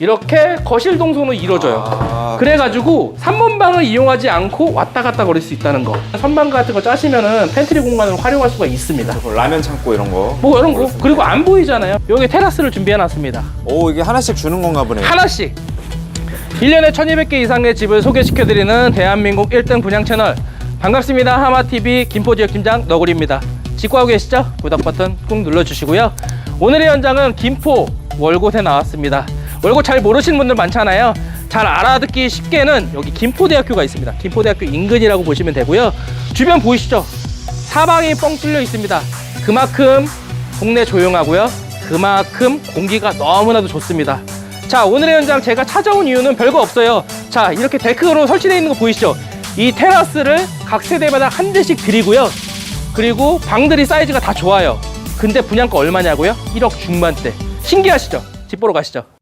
이렇게 거실 동선으로 이루어져요. 아, 그래가지고 3번 방을 이용하지 않고 왔다 갔다 거릴 수 있다는 거. 선반 같은 거 짜시면은 팬트리 공간을 활용할 수가 있습니다. 뭐 라면 창고 이런 거. 뭐 이런 거. 그리고 안 보이잖아요. 여기 테라스를 준비해놨습니다. 오 이게 하나씩 주는 건가 보네. 하나씩 1년에 1200개 이상의 집을 소개시켜드리는 대한민국 1등 분양 채널 반갑습니다 하마TV 김포지역 팀장 너구리입니다 직구하고 계시죠? 구독 버튼 꾹 눌러주시고요 오늘의 현장은 김포 월곶에 나왔습니다 월곶 잘 모르시는 분들 많잖아요. 잘 알아듣기 쉽게는 여기 김포대학교가 있습니다. 김포대학교 인근이라고 보시면 되고요. 주변 보이시죠? 사방이 뻥 뚫려 있습니다. 그만큼 동네 조용하고요. 그만큼 공기가 너무나도 좋습니다. 자 오늘의 현장 제가 찾아온 이유는 별거 없어요. 자 이렇게 데크로 설치되어 있는 거 보이시죠? 이 테라스를 각 세대마다 한 대씩 드리고요. 그리고 방들이 사이즈가 다 좋아요. 근데 분양가 얼마냐고요? 1억 중반대. 신기하시죠? 집 보러 가시죠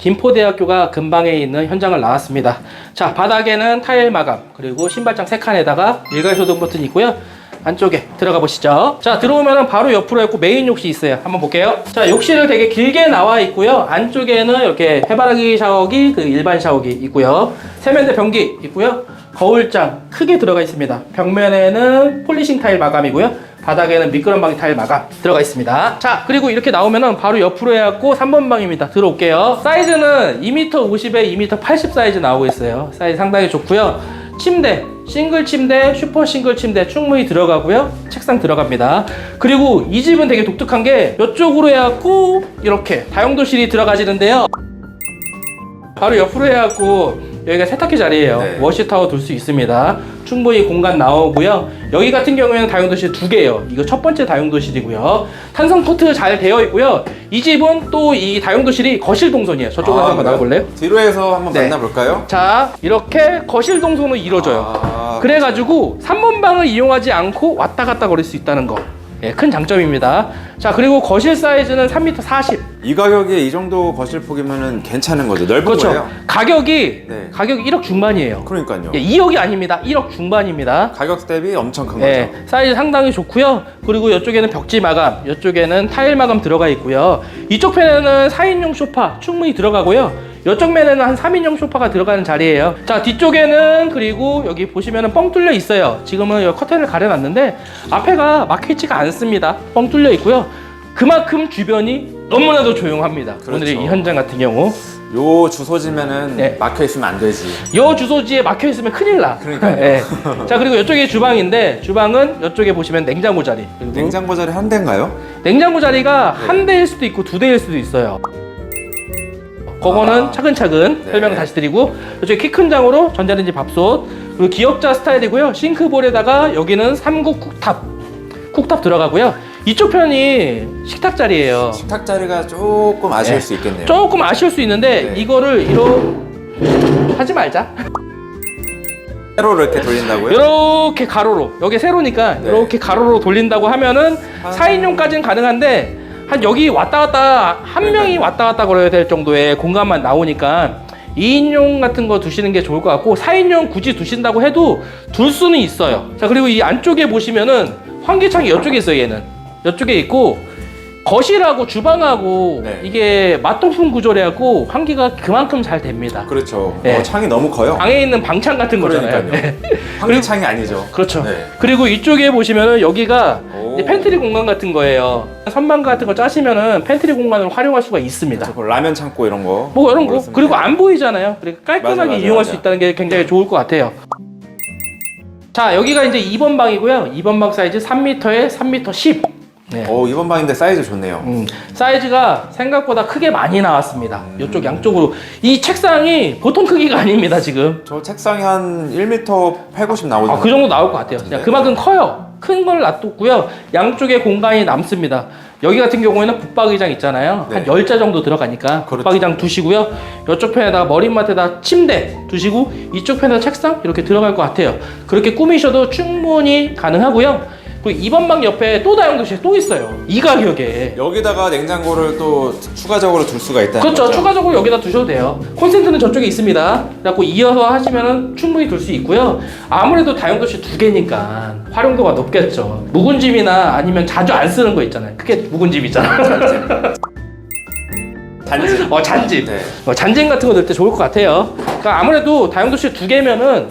김포대학교가 근방에 있는 현장을 나왔습니다. 자, 바닥에는 타일 마감, 그리고 신발장 세 칸에다가 일괄 소등 버튼이 있고요. 안쪽에 들어가 보시죠. 자, 들어오면 바로 옆으로 있고 메인 욕실 있어요. 한번 볼게요. 자, 욕실은 되게 길게 나와 있고요. 안쪽에는 이렇게 해바라기 샤워기, 그 일반 샤워기 있고요. 세면대 변기 있고요. 거울장 크게 들어가 있습니다. 벽면에는 폴리싱 타일 마감이고요. 바닥에는 미끄럼방이 타일 마감 들어가 있습니다. 자, 그리고 이렇게 나오면은 바로 옆으로 해갖고 3번 방입니다. 들어올게요. 사이즈는 2m 50에 2m 80 사이즈 나오고 있어요. 사이즈 상당히 좋고요. 침대, 싱글 침대, 슈퍼 싱글 침대 충분히 들어가고요. 책상 들어갑니다. 그리고 이 집은 되게 독특한 게 이쪽으로 해갖고 이렇게 다용도실이 들어가지는데요. 바로 옆으로 해갖고 여기가 세탁기 자리예요. 네. 워시타워 둘 수 있습니다. 충분히 공간 나오고요. 여기 같은 경우에는 다용도실 두 개예요. 이거 첫 번째 다용도실이고요. 탄성 코트 잘 되어 있고요. 이 집은 또 이 다용도실이 거실 동선이에요. 저쪽으로 한번 그래요? 나가볼래요? 뒤로 해서 한번 네. 만나볼까요? 자, 이렇게 거실 동선으로 이루어져요. 아, 그래가지고 3번 방을 이용하지 않고 왔다 갔다 거릴 수 있다는 거. 예, 큰 장점입니다. 자, 그리고 거실 사이즈는 3m 40. 이 가격에 이 정도 거실 폭이면은 괜찮은 거죠. 넓은 그렇죠. 거예요. 가격이 네. 가격이 1억 중반이에요. 그러니까요. 예, 2억이 아닙니다. 1억 중반입니다. 가격 대비 엄청 큰 예, 거죠. 사이즈 상당히 좋고요. 그리고 이쪽에는 벽지 마감, 이쪽에는 타일 마감 들어가 있고요. 이쪽 편에는 4인용 소파 충분히 들어가고요. 이쪽 면에는 한 3인용 소파가 들어가는 자리예요. 자, 뒤쪽에는 그리고 여기 보시면은 뻥 뚫려 있어요. 지금은 여기 커튼을 가려놨는데 앞에가 막혀 있지가 않습니다. 뻥 뚫려 있고요. 그만큼 주변이 너무나도 조용합니다. 그렇죠. 오늘의 이 현장 같은 경우. 요 주소지면은 네. 막혀 있으면 안 되지. 요 주소지에 막혀 있으면 큰일 나. 그러니까요. 예. 자 그리고 이쪽이 주방인데 주방은 이쪽에 보시면 냉장고 자리. 그리고 냉장고 자리 한 대인가요? 냉장고 자리가 네. 한 대일 수도 있고 두 대일 수도 있어요. 그거는 아. 차근차근 네. 설명 다시 드리고 이쪽에 키 큰 장으로 전자레인지 밥솥 그리고 기역자 스타일이고요 싱크볼에다가 여기는 삼국 쿡탑 쿡탑 들어가고요 이쪽 편이 식탁 자리예요 식탁 자리가 조금 아쉬울 네. 수 있겠네요. 조금 아쉬울 수 있는데 네. 이거를 이러 하지 말자 세로로 이렇게 돌린다고요? 이렇게 가로로 여기 세로니까 네. 이렇게 가로로 돌린다고 하면은 한- 4인용까지는 가능한데 한 여기 왔다 갔다 한 그러니까요. 명이 왔다 갔다 걸어야 될 정도의 공간만 나오니까 2인용 같은 거 두시는 게 좋을 것 같고 4인용 굳이 두신다고 해도 둘 수는 있어요 자 그리고 이 안쪽에 보시면은 환기창이 이쪽에 있어요 얘는 이쪽에 있고 거실하고 주방하고 네. 이게 맞동풍 구조래갖고 환기가 그만큼 잘 됩니다 그렇죠. 네. 어, 창이 너무 커요. 방에 있는 방창 같은 거잖아요 그러니까요. 환기창이 아니죠. 그렇죠. 네. 그리고 이쪽에 보시면은 여기가 오. 이제 팬트리 공간 같은 거예요. 선반 같은 거 짜시면은 팬트리 공간을 활용할 수가 있습니다. 저 라면 창고 이런 거. 뭐 이런 거. 그리고 안 보이잖아요. 그러니까 깔끔하게 맞아, 맞아, 이용할 맞아. 수 있다는 게 굉장히 좋을 것 같아요. 자 여기가 이제 2번 방이고요. 2번 방 사이즈 3m에 3m 10. 네. 오 이번 방인데 사이즈 좋네요. 음, 사이즈가 생각보다 크게 많이 나왔습니다. 이쪽 양쪽으로 이 책상이 보통 크기가 아닙니다 지금. 저 책상이 한 1m 8, 90 나오죠. 아, 그 정도 나올 것 같아요. 네. 그만큼 커요. 큰 걸 놔뒀고요. 양쪽에 공간이 남습니다. 여기 같은 경우에는 붙박이장 있잖아요. 네. 한 10자 정도 들어가니까 그렇죠. 붙박이장 두시고요. 이쪽 편에다가 머리맡에다 침대 두시고 이쪽 편에다 책상 이렇게 들어갈 것 같아요. 그렇게 꾸미셔도 충분히 가능하고요. 그리고 이번 방 옆에 또 다용도실 또 있어요. 이 가격에. 여기다가 냉장고를 또 추가적으로 둘 수가 있다. 그렇죠. 추가적으로 여기다 두셔도 돼요. 콘센트는 저쪽에 있습니다. 그래갖고 이어서 하시면 충분히 둘 수 있고요. 아무래도 다용도실 두 개니까 활용도가 높겠죠. 묵은 집이나 아니면 자주 안 쓰는 거 있잖아요. 그게 묵은 집 있잖아. 단지. 어 잔집. 네. 어, 잔쟁 같은 거 넣을 때 좋을 것 같아요. 그러니까 아무래도 다용도실 두 개면은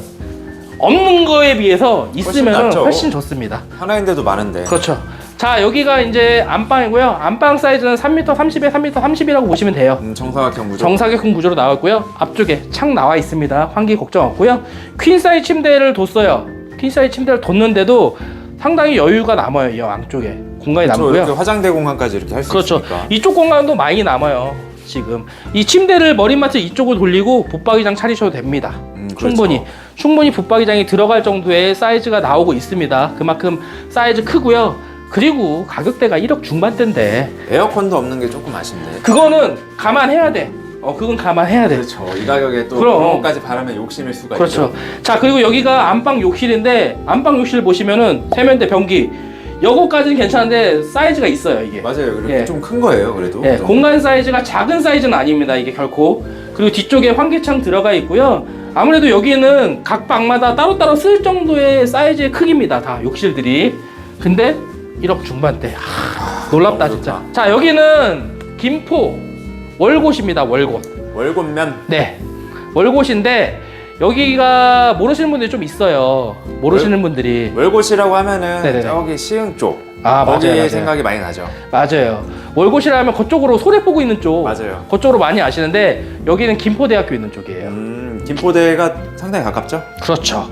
없는 거에 비해서 있으면 낫죠. 훨씬 좋습니다. 하나인데도 많은데. 그렇죠. 자 여기가 이제 안방이고요. 안방 사이즈는 3m 30에 3m 30이라고 보시면 돼요. 음, 정사각형 구조. 정사각형 구조로 나와 있고요. 앞쪽에 창 나와 있습니다. 환기 걱정 없고요. 퀸 사이즈 침대를 뒀어요. 퀸 사이즈 침대를 뒀는데도 상당히 여유가 남아요. 이 안쪽에 공간이 그렇죠. 남고요. 이렇게 화장대 공간까지 이렇게 할 수 그렇죠. 있으니까. 이쪽 공간도 많이 남아요. 지금 이 침대를 머리맡에 이쪽으로 돌리고 붙박이장 차리셔도 됩니다. 음, 그렇죠. 충분히 충분히 붙박이장이 들어갈 정도의 사이즈가 나오고 있습니다. 그만큼 사이즈 크고요. 그리고 가격대가 1억 중반대인데 에어컨도 없는 게 조금 아쉽네. 그거는 감안해야 돼. 어 그건 감안해야 돼. 그렇죠. 이 가격에 또 그럼. 그런 것까지 바라면 욕심일 수가 그렇죠. 있죠. 자 그리고 여기가 안방 욕실인데 안방 욕실 보시면은 세면대 변기 요거까지는 괜찮은데 사이즈가 있어요 이게. 맞아요. 그리고 예. 좀큰 거예요, 그래도. 예, 그 공간 사이즈가 작은 사이즈는 아닙니다. 이게 결코. 그리고 뒤쪽에 환기창 들어가 있고요. 아무래도 여기는 각 방마다 따로따로 쓸 정도의 사이즈의 크기입니다. 다 욕실들이. 근데 1억 중반대. 하, 놀랍다 너무 진짜. 자 여기는 김포 월곶입니다. 월곶. 월곶면 네. 월곶인데 여기가 모르시는 분들이 좀 있어요. 모르시는 분들이. 월곶이라고 하면은 네네네. 저기 시흥 쪽. 아, 맞아요, 거기에 맞아요. 생각이 많이 나죠. 맞아요. 월곶이라면 그쪽으로 소래 보고 있는 쪽. 맞아요. 그쪽으로 많이 아시는데 여기는 김포대학교 있는 쪽이에요. 음, 김포대가 상당히 가깝죠? 그렇죠.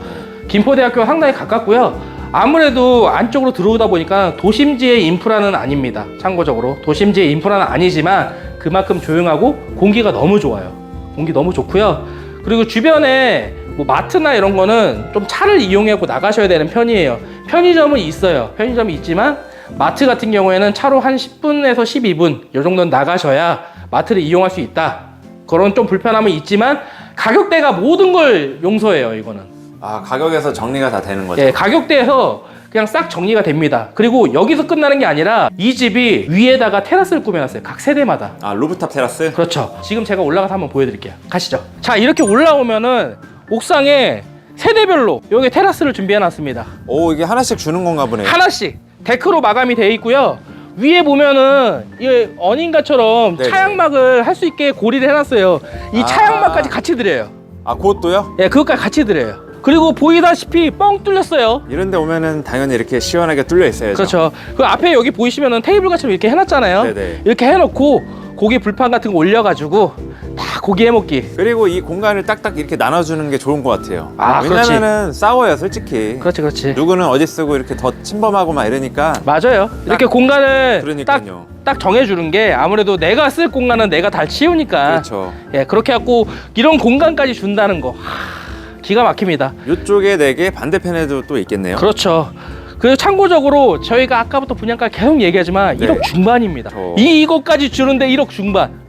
김포대학교 상당히 가깝고요. 아무래도 안쪽으로 들어오다 보니까 도심지의 인프라는 아닙니다. 참고적으로 도심지의 인프라는 아니지만 그만큼 조용하고 공기가 너무 좋아요. 공기 너무 좋고요. 그리고 주변에 뭐 마트나 이런 거는 좀 차를 이용하고 나가셔야 되는 편이에요. 편의점은 있어요. 편의점이 있지만 마트 같은 경우에는 차로 한 10분에서 12분 이 정도는 나가셔야 마트를 이용할 수 있다. 그런 좀 불편함은 있지만 가격대가 모든 걸 용서해요. 이거는. 아, 가격에서 정리가 다 되는 거죠. 예, 가격대에서 그냥 싹 정리가 됩니다. 그리고 여기서 끝나는 게 아니라 이 집이 위에다가 테라스를 꾸며놨어요. 각 세대마다. 아, 루프탑 테라스? 그렇죠. 지금 제가 올라가서 한번 보여드릴게요. 가시죠. 자, 이렇게 올라오면은 옥상에 세대별로 여기 테라스를 준비해놨습니다. 오, 이게 하나씩 주는 건가 보네요. 하나씩 데크로 마감이 되어 있고요. 위에 보면은 이 어닌가처럼 네네. 차양막을 할 수 있게 고리를 해놨어요. 이 아. 차양막까지 같이 드려요. 아, 그것도요? 예, 그것까지 같이 드려요. 그리고 보이다시피 뻥 뚫렸어요. 이런 데 오면은 당연히 이렇게 시원하게 뚫려 있어야죠. 그렇죠. 그 앞에 여기 보이시면은 테이블 같이 이렇게 해놨잖아요. 네네. 이렇게 해놓고 고기 불판 같은 거 올려가지고 다 고기 해먹기. 그리고 이 공간을 딱딱 이렇게 나눠주는 게 좋은 것 같아요. 아, 그렇지. 왜냐면은 싸워요, 솔직히. 그렇지, 그렇지. 누구는 어디 쓰고 이렇게 더 침범하고 막 이러니까. 맞아요. 이렇게 공간을 딱, 그러니까요. 딱 정해주는 게 아무래도 내가 쓸 공간은 내가 다 치우니까. 그렇죠. 예, 그렇게 해갖고 이런 공간까지 준다는 거. 하, 기가 막힙니다. 이쪽에 네 개, 반대편에도 또 있겠네요. 그렇죠. 그리고 참고적으로 저희가 아까부터 분양가 계속 얘기하지만 네. 1억 중반입니다. 저- 이 이것까지 주는데 1억 중반.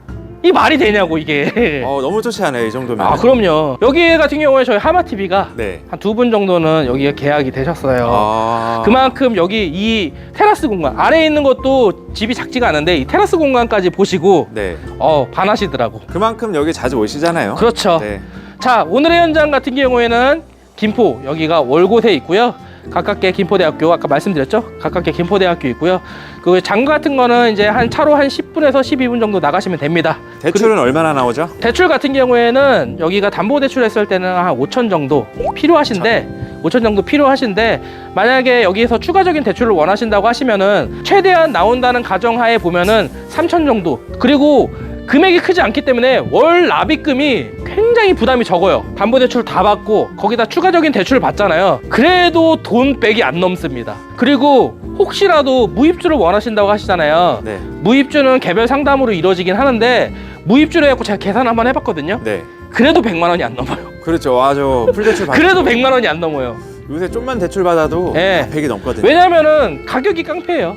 이 말이 되냐고 이게. 어, 너무 좋지 않아요, 이 정도면. 아 그럼요. 여기 같은 경우에 저희 하마 TV가 네. 한 두 분 정도는 여기에 계약이 되셨어요. 아. 그만큼 여기 이 테라스 공간 아래에 있는 것도 집이 작지가 않은데 이 테라스 공간까지 보시고 네. 어 반하시더라고. 그만큼 여기 자주 오시잖아요. 그렇죠. 네. 자 오늘의 현장 같은 경우에는 김포 여기가 월곶에 있고요. 가깝게 김포대학교 아까 말씀드렸죠? 가깝게 김포대학교 있고요. 그 장가 같은 거는 이제 한 차로 한 10분에서 12분 정도 나가시면 됩니다. 대출은 얼마나 나오죠? 대출 같은 경우에는 여기가 담보 대출 했을 때는 한 5천 정도 필요하신데 5천 정도 필요하신데 만약에 여기에서 추가적인 대출을 원하신다고 하시면은 최대한 나온다는 가정하에 보면은 3천 정도 그리고 금액이 크지 않기 때문에 월 납입금이 굉장히 부담이 적어요. 담보 대출 다 받고 거기다 추가적인 대출을 받잖아요. 그래도 돈 백이 안 넘습니다. 그리고 혹시라도 무입주를 원하신다고 하시잖아요. 네. 무입주는 개별 상담으로 이루어지긴 하는데 무입주를 해갖고 제가 계산 한번 해봤거든요. 네. 그래도 100만 원이 안 넘어요. 그렇죠. 아주 풀대출 받 그래도 100만 원이 안 넘어요. 요새 좀만 대출 받아도 네. 다 100이 넘거든요. 왜냐면은 가격이 깡패예요.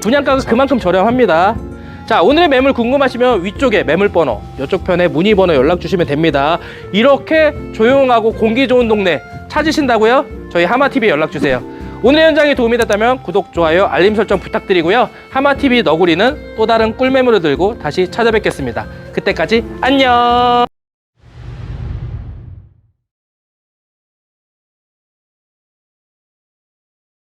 분양가가 그만큼 저렴합니다. 자, 오늘의 매물 궁금하시면 위쪽에 매물 번호, 이쪽 편에 문의 번호 연락 주시면 됩니다. 이렇게 조용하고 공기 좋은 동네 찾으신다고요? 저희 하마TV에 연락 주세요. 오늘의 현장이 도움이 됐다면 구독, 좋아요, 알림 설정 부탁드리고요. 하마TV 너구리는 또 다른 꿀매물을 들고 다시 찾아뵙겠습니다. 그때까지 안녕!